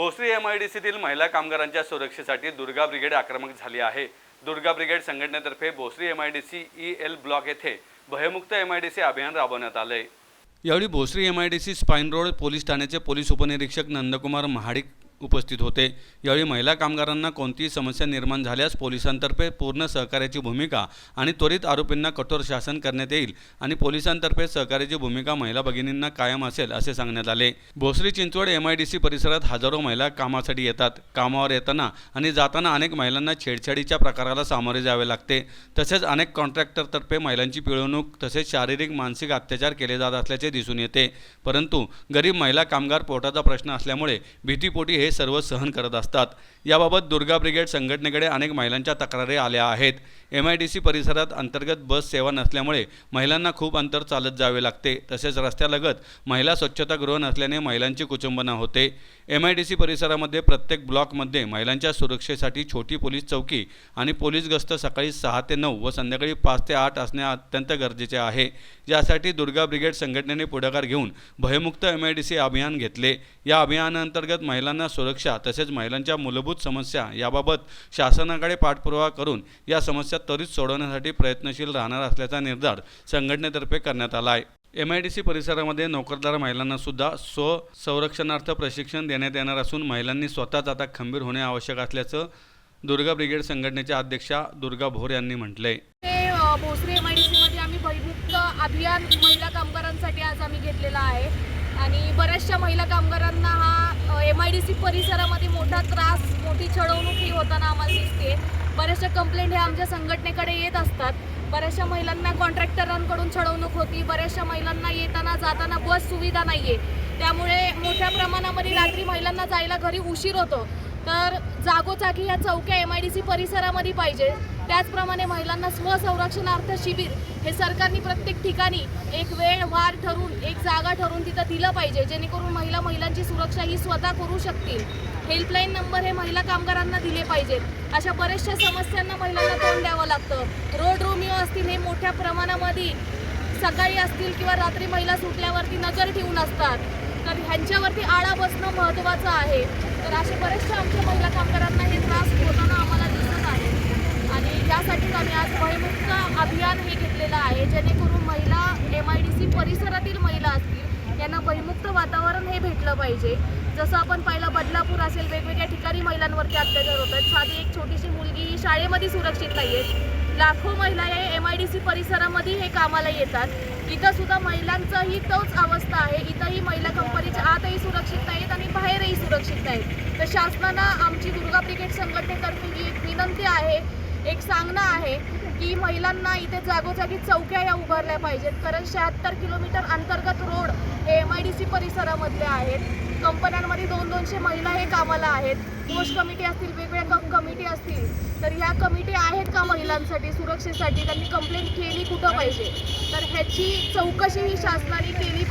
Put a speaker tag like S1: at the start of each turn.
S1: Bhosari M I D सीतील महिला कामगारांच्या सुरक्षेसाठी दुर्गा ब्रिगेड आक्रमक झाली आहे. दुर्गा ब्रिगेड संघटनेतर्फे Bhosari M I D C E L block येथे भयमुक्त एम आय डी सी अभियान राबवण्यात आले यावेळी Bhosari M I D C spine road police ठाण्याचे पोलीस उपनिरीक्षक नंदकुमार महाडिक उपस्थित होते. यावेळी महिला कामगारांना कोणतीही समस्या निर्माण झाल्यास पोलिसांतर्फे पूर्ण सहकार्याची भूमिका आणि त्वरित आरोपींना कठोर शासन करण्यात येईल आणि पोलिसांतर्फे सहकार्याची भूमिका महिला भगिनींना कायम असेल असे सांगण्यात आले. Bhosari Chinchwad M I D C परिसरात हजारो महिला कामासाठी येतात. कामावर येताना आणि जाताना अनेक महिलांना छेडछाडीच्या प्रकाराला सामोरे जावे लागते. तसेच अनेक कॉन्ट्रॅक्टरतर्फे महिलांची पिळवणूक तसेच शारीरिक मानसिक अत्याचार केले जात असल्याचे दिसून येते. परंतु गरीब महिला कामगार पोटाचा प्रश्न असल्यामुळे भीतीपोटी हे सर्व सहन करत असतात. याबाबत दुर्गा ब्रिगेड संघटनेकडे अनेक महिलांच्या तक्रारी आल्या आहेत. एम आय डी सी परिसरात अंतर्गत बस सेवा नसल्यामुळे महिलांना खूप अंतर चालत जावे लागते. तसेच रस्त्यालगत महिला स्वच्छतागृह नसल्याने महिलांची कुचंबना होते. एम आय डी सी परिसरामध्ये प्रत्येक ब्लॉकमध्ये महिलांच्या सुरक्षेसाठी छोटी पोलीस चौकी आणि पोलीस गस्त सकाळी सहा ते नऊ व संध्याकाळी पाच ते आठ असणे अत्यंत गरजेचे आहे. यासाठी दुर्गा ब्रिगेड संघटनेने पुढाकार घेऊन भयमुक्त एम आय डी सी अभियान घेतले. या अभियानांतर्गत महिलांना सुरक्षा तसेच महिलांच्या मूलभूत समस्या याबाबत शासनाकडे पाठपुरावा करून या समस्या त्वरित सोडवण्यासाठी प्रयत्नशील राहणार असल्याचा निर्धार संघटनेतर्फे करण्यात आला आहे. एम आय डी सी परिसरामध्ये नोकरदार महिलांना सुद्धा स्व संरक्षणार्थ प्रशिक्षण देण्यात येणार असून महिलांनी स्वतःच आता खंबीर होणे आवश्यक असल्याचं दुर्गा ब्रिगेड संघटनेच्या अध्यक्षा दुर्गा भोर यांनी म्हटलंय.
S2: भोसरी एम आय डी सीमध्ये आम्ही भयमुक्त अभियान महिला कामगारांसाठी आज आम्ही घेतलेला आहे. आणि बऱ्याचशा महिला कामगारांना हा एम आय डी सी परिसरामध्ये मोठा त्रास मोठी छळवणूक ही होताना आम्हाला दिसते बऱ्याचशा कंप्लेंट हे आमच्या संघटनेकडे येत असतात. बऱ्याचशा महिलांना कॉन्ट्रॅक्टरांकडून छळवणूक होती. बऱ्याचशा महिलांना येताना जाताना बस सुविधा नाही आहे त्यामुळे मोठ्या प्रमाणामध्ये रात्री महिलांना जायला घरी उशीर होतो. तर जागोजागी ह्या चौक्या एम आय डी सी परिसरामध्ये पाहिजे. त्याचप्रमाणे महिलांना स्वसंरक्षणार्थ शिबिर हे सरकारने प्रत्येक ठिकाणी एक वेळ वार ठरून एक जागा ठरवून तिथं दिलं पाहिजे. जेणेकरून महिला महिलांची सुरक्षा ही स्वतः करू शकतील. हेल्पलाईन नंबर हे महिला कामगारांना दिले पाहिजेत. अशा बऱ्याचशा समस्यांना महिलांना तोंड द्यावं लागतं. रोड रोमिओ असतील हे मोठ्या प्रमाणामध्ये सकाळी असतील किंवा रात्री महिला सुटल्यावरती नजर ठेवून असतात. तर ह्यांच्यावरती आळा बसणं महत्त्वाचं आहे. तर असे बरेचशा आमच्या महिला कामगारांना हे त्रास होतात आणि यासाठीच आम्ही आज भयमुक्त अभियान हे घेतलेलं आहे. जेणेकरून महिला एम आय डी सी परिसरातील महिला असतील यांना भयमुक्त वातावरण हे भेटलं पाहिजे. जसं आपण पाहिलं बदलापूर असेल वेगवेगळ्या ठिकाणी महिलांवरती अत्याचार होत आहेत. साधी एक छोटीशी मुलगी ही शाळेमध्ये सुरक्षित नाही आहेत लाखो महिला या एम आय डी सी परिसरामध्ये हे कामाला येतात. इथं सुद्धा महिलांचंही तोच अवस्था आहे. इथंही महिला कंपनीच्या आतही सुरक्षित नाहीत आणि बाहेरही सुरक्षित नाहीत तर शासनानं आमची दुर्गा ब्रिगेड संघटनेतर्फे ही एक विनंती आहे एक सांगणं आहे की महिलांना इथे जागोजागी चौक्या या उभारल्या पाहिजेत. कारण शहात्तर किलोमीटर अंतर्गत रोड हे एम आय डी सी परिसरामधले आहेत. कंपन्यांमध्ये दोन दोनशे महिला हे कामाला आहेत. पोस्ट कमिटी असतील वेगवेगळ्या कम कमिटी असतील तर ह्या कमिटी आहेत का महिलांसाठी सुरक्षेसाठी? त्यांनी कंप्लेंट केली कुठं पाहिजे? तर ह्याची चौकशी ही शासनाने केली पाहिजे.